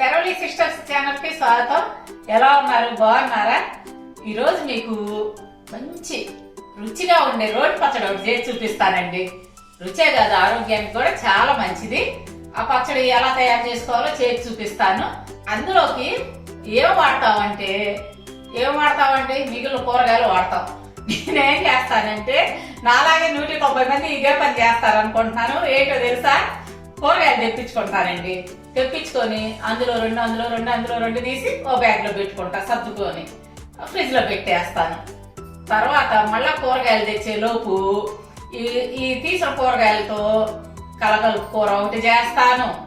శరవలి sisters ఛానల్కి స్వాగతం. ఎలా ఉన్నారు? బాగున్నారా? ఈరోజు మీకు మంచి రుచిగా ఉండే రోటి పచ్చడి ఒకటి చేసి చూపిస్తానండి. రుచే కాదు ఆరోగ్యానికి కూడా చాలా మంచిది. ఆ పచ్చడి ఎలా తయారు చేసుకోవాలో చేసి చూపిస్తాను. అందులోకి ఏం వాడతామంటే ఏం వాడతామండి మిగిలిన కూరగాయలు వాడతాం. నేనేం చేస్తానంటే నాలాగే నూట తొంభై మంది ఇదే పని చేస్తారు అనుకుంటున్నాను ఏంటో తెలుసా? కూరగాయలు తెప్పించుకుంటానండి. తెప్పించుకొని అందులో రెండు అందులో రెండు అందులో రెండు తీసి ఓ బ్యాగ్లో పెట్టుకుంటా సర్దుకొని. ఫ్రిడ్జ్లో పెట్టేస్తాను. తర్వాత మళ్ళా కూరగాయలు తెచ్చే లోపు ఈ ఈ తీసిన కూరగాయలతో కలగలుపు కూర ఒకటి చేస్తాను.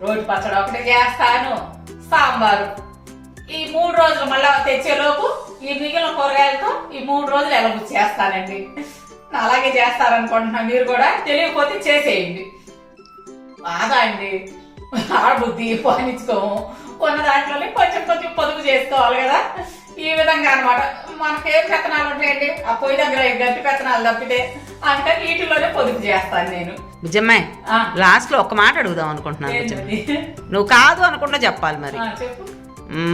రోటి పచ్చడి ఒకటి చేస్తాను. సాంబారు. ఈ మూడు రోజులు మళ్ళా తెచ్చేలోపు ఈ మిగిలిన కూరగాయలతో ఈ మూడు రోజులు ఎలా చేస్తానండి? అలాగే చేస్తారనుకుంటున్నా మీరు కూడా. తెలియకపోతే చేసేయండి. బాగా అండి. ఆడబుద్ధి పానించుకోము ఉన్న దాంట్లోనే కొంచెం కొంచెం పొదుపు చేసుకోవాలి కదా. ఈ విధంగా అన్నమాట. మనకేం పెత్తనాలు ఉంటాయండి? ఆ పొయ్యి దగ్గర గట్టి పెత్తనాలు తప్పితే అంటే వీటిలోనే పొదుపు చేస్తాను నేను. నిజమ్మాయి ఆ, లాస్ట్లో ఒక మాట అడుగుదాం అనుకుంటున్నాను? నువ్వు కాదు అనుకుంటా చెప్పాలి మరి.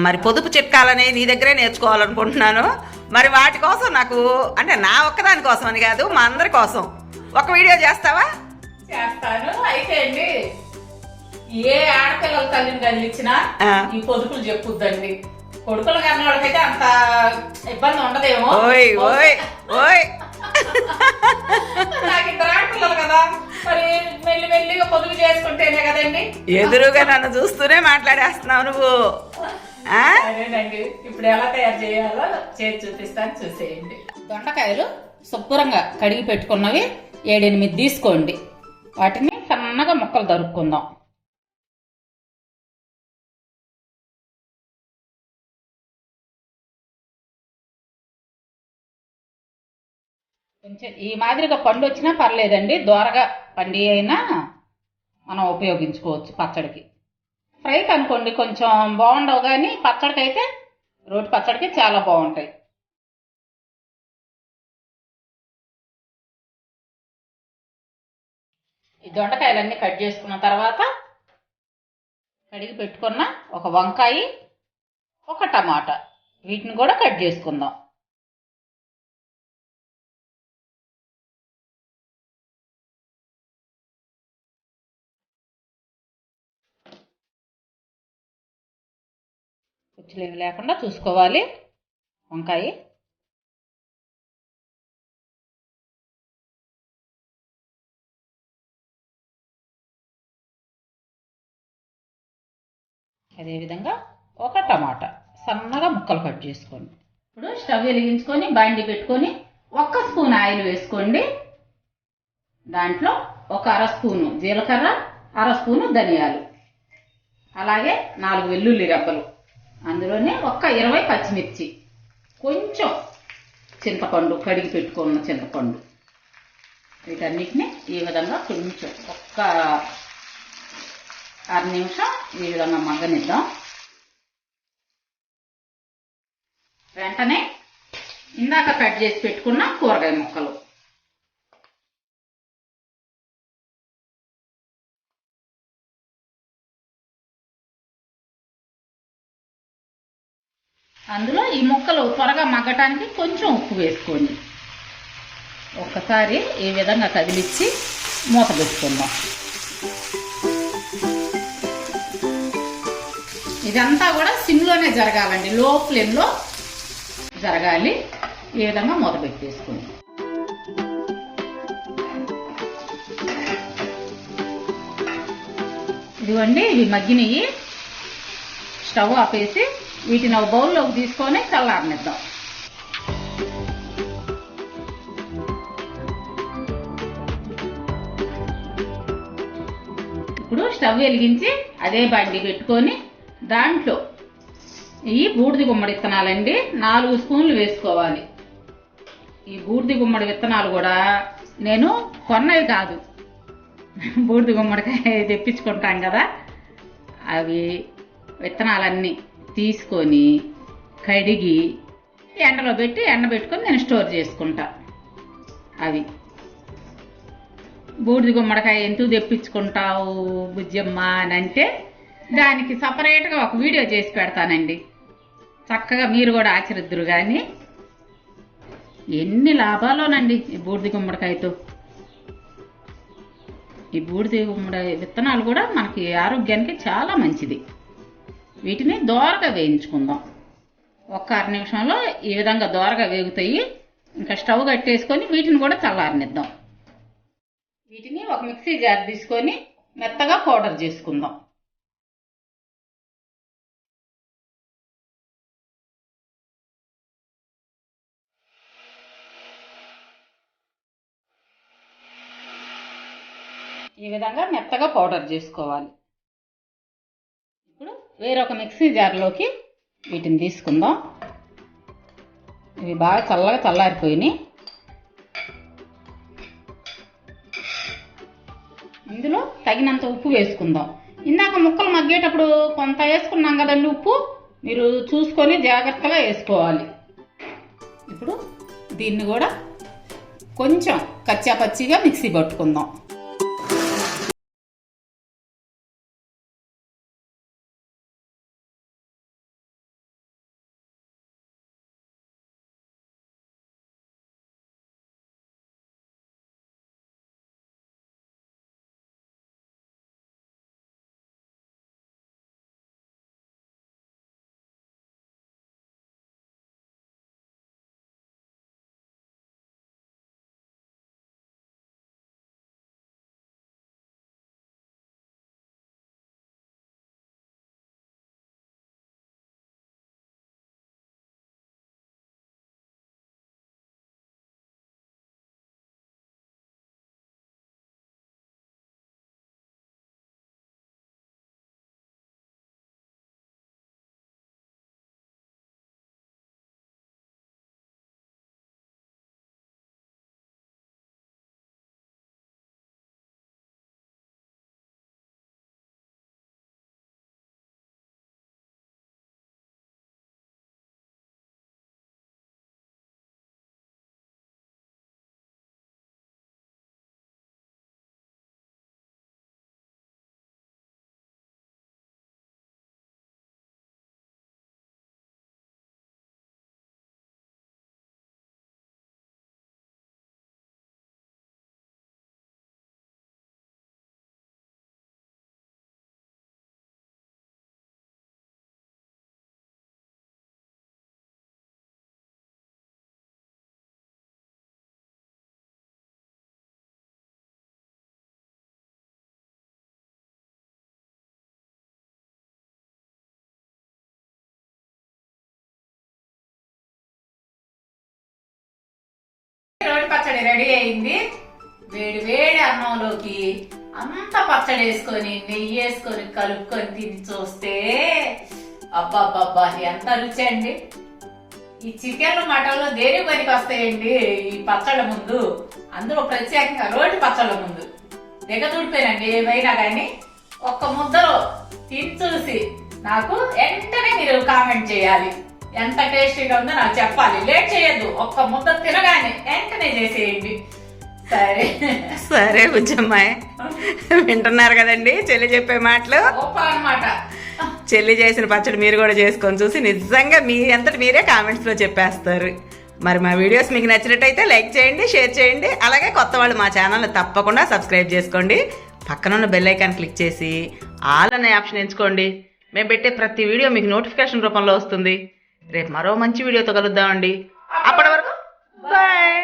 మరి పొదుపు చిట్కాలనే నీ దగ్గరే నేర్చుకోవాలనుకుంటున్నాను. మరి వాటి కోసం నాకు అంటే నా ఒక్కదాని కోసం అని కాదు మా అందరి కోసం. ఒక వీడియో చేస్తావా? చేస్తాను. అయితే అండి ఏ ఆడపిల్లల తల్లిని కదిలిచ్చినా. ఈ పొదుపులు చెప్పుద్దండి. కొడుకులు కన్న వాళ్ళకైతే అంత ఇబ్బంది ఉండదేమో. ఓయ్ ఓయ్ ఓయ్. నాకు ఇద్దరు ఆడపిల్లలు కదా. మరి మెల్లి మెల్లిగా పొదుపు చేసుకుంటేనే కదండి. ఎదురుగా నన్ను చూస్తూనే మాట్లాడేస్తున్నావు నువ్వు? సరేనండి. ఇప్పుడు ఎలా తయారు చేయాలో చేసి చూపిస్తాను చూసేయండి. దొండకాయలు శుభ్రంగా కడిగి పెట్టుకున్నవి ఏడెనిమిది తీసుకోండి. వాటిని సన్నగా ముక్కలు దరుక్కుందాం కొంచెం ఈ మాదిరిగా పండు వచ్చినా పర్లేదండి. దోరగా పండి అయినా మనం ఉపయోగించుకోవచ్చు పచ్చడికి. ఫ్రైకి అనుకోండి కొంచెం బాగుండవు కానీ పచ్చడికి అయితే రోటి పచ్చడికి చాలా బాగుంటాయి. ఈ దొండకాయలన్నీ కట్ చేసుకున్న తర్వాత కడిగి పెట్టుకున్న ఒక వంకాయ ఒక టమాటా. వీటిని కూడా కట్ చేసుకుందాం. పుచ్చులేమి లేకుండా చూసుకోవాలి. వంకాయ. అదేవిధంగా ఒక టమాటా. సన్నగా ముక్కలు కట్ చేసుకోండి. ఇప్పుడు స్టవ్ వెలిగించుకొని బైండి పెట్టుకొని ఒక్క స్పూన్ ఆయిల్ వేసుకోండి. దాంట్లో ఒక అర స్పూను జీలకర్ర అర స్పూను ధనియాలు. అలాగే నాలుగు వెల్లుల్లి రెబ్బలు. అందులోనే ఒక్క ఇరవై పచ్చిమిర్చి. కొంచెం చింతపండు కడిగి పెట్టుకున్న చింతపండు. వీటన్నిటిని ఈ విధంగా కొంచెం ఒక్క అర నిమిషం ఈ విధంగా మగ్గనిద్దాం. వెంటనే ఇందాక కట్ చేసి పెట్టుకున్న కూరగాయ ముక్కలు. అందులో ఈ ముక్కలు త్వరగా మగ్గటానికి కొంచెం ఉప్పు వేసుకోండి ఒక్కసారి ఈ విధంగా కదిలిచ్చి మూత పెట్టుకుందాం. ఇదంతా కూడా సిమ్లోనే జరగాలండి. లో ఫ్లేమ్లో జరగాలి. ఈ విధంగా మూత పెట్టేసుకోండి ఇదిగోండి ఇవి మగ్గినవి స్టవ్ ఆపేసి వీటిని ఒక బౌల్లోకి తీసుకొని చల్లారనిద్దాం. ఇప్పుడు స్టవ్ వెలిగించి అదే బండి పెట్టుకొని దాంట్లో ఈ బూడిది గుమ్మడి విత్తనాలండి నాలుగు స్పూన్లు వేసుకోవాలి. ఈ బూడిది గుమ్మడి విత్తనాలు కూడా నేను కొన్నవి కాదు. బూడిది గుమ్మడికాయ తెప్పించుకుంటాం కదా. అవి విత్తనాలన్నీ తీసుకొని కడిగి ఎండలో పెట్టి ఎండబెట్టుకొని నేను స్టోర్ చేసుకుంటా. అవి. బూడిది గుమ్మడికాయ ఎందుకు తెప్పించుకుంటావు బుజ్జమ్మ అని అంటే దానికి సపరేట్గా ఒక వీడియో చేసి పెడతానండి. చక్కగా మీరు కూడా ఆచరిద్దురు కానీ ఎన్ని లాభాలోనండి ఈ బూడిది గుమ్మడికాయతో. ఈ బూడిది గుమ్మడి విత్తనాలు కూడా మనకి ఆరోగ్యానికి చాలా మంచిది. వీటిని దోరగా వేయించుకుందాం. ఒక్క అర నిమిషంలో ఈ విధంగా దోరగా వేగుతాయి. ఇంకా స్టవ్ కట్టేసుకొని వీటిని కూడా చల్లారనిద్దాం. వీటిని ఒక మిక్సీ జార్ తీసుకొని మెత్తగా పౌడర్ చేసుకుందాం. ఈ విధంగా మెత్తగా పౌడర్ చేసుకోవాలి. వేరొక మిక్సీ జార్లోకి వీటిని తీసుకుందాం. ఇవి బాగా చల్లగా చల్లారిపోయినాయి. ఇందులో తగినంత ఉప్పు వేసుకుందాం. ఇందాక ముక్కలు మగ్గేటప్పుడు కొంత వేసుకున్నాం కదండి ఉప్పు. మీరు చూసుకొని జాగ్రత్తగా వేసుకోవాలి. ఇప్పుడు దీన్ని కూడా కొంచెం కచ్చా పచ్చిగా మిక్సీ పట్టుకుందాం. రోటి పచ్చడి రెడీ అయింది. వేడి వేడి అన్నంలోకి అంత పచ్చడి వేసుకొని నెయ్యి వేసుకొని కలుపుకొని తిని చూస్తే అబ్బాబ్బాబ్బా ఎంత రుచి అండి. ఈ చికెన్ మటన్లో దేని పనికి వస్తాయండి? ఈ పచ్చళ్ళ ముందు. అందులో ప్రత్యేకంగా రోటి పచ్చళ్ళ ముందు. దిగతూడిపోయినండి ఏమైనా కానీ ఒక్క ముద్దలో తిని చూసి నాకు వెంటనే మీరు కామెంట్ చేయాలి. ఎంత టేస్టీగా ఉందో నాకు చెప్పాలి. లేట్ చేయొద్దు. ఒక్క ముద్ద తినగానే వెంటనే చేసేయండి. సరే. సరే బుజ్జమ్మాయి. వింటున్నారు కదండి చెల్లి చెప్పే మాటలు? గొప్ప అన్నమాట. చెల్లి చేసిన పచ్చడి మీరు కూడా చేసుకొని చూసి నిజంగా మీ అంతటి మీరే కామెంట్స్లో చెప్పేస్తారు. మరి మా వీడియోస్ మీకు నచ్చినట్టయితే లైక్ చేయండి షేర్ చేయండి అలాగే కొత్త వాళ్ళు మా ఛానల్ని తప్పకుండా సబ్స్క్రైబ్ చేసుకోండి. పక్కన ఉన్న బెల్ ఐకాన్ క్లిక్ చేసి ఆల్ అనే ఆప్షన్ ఎంచుకోండి. మేము పెట్టే ప్రతి వీడియో మీకు నోటిఫికేషన్ రూపంలో వస్తుంది. రేపు మరో మంచి వీడియోతో కలుద్దామండి. అప్పటి వరకు బాయ్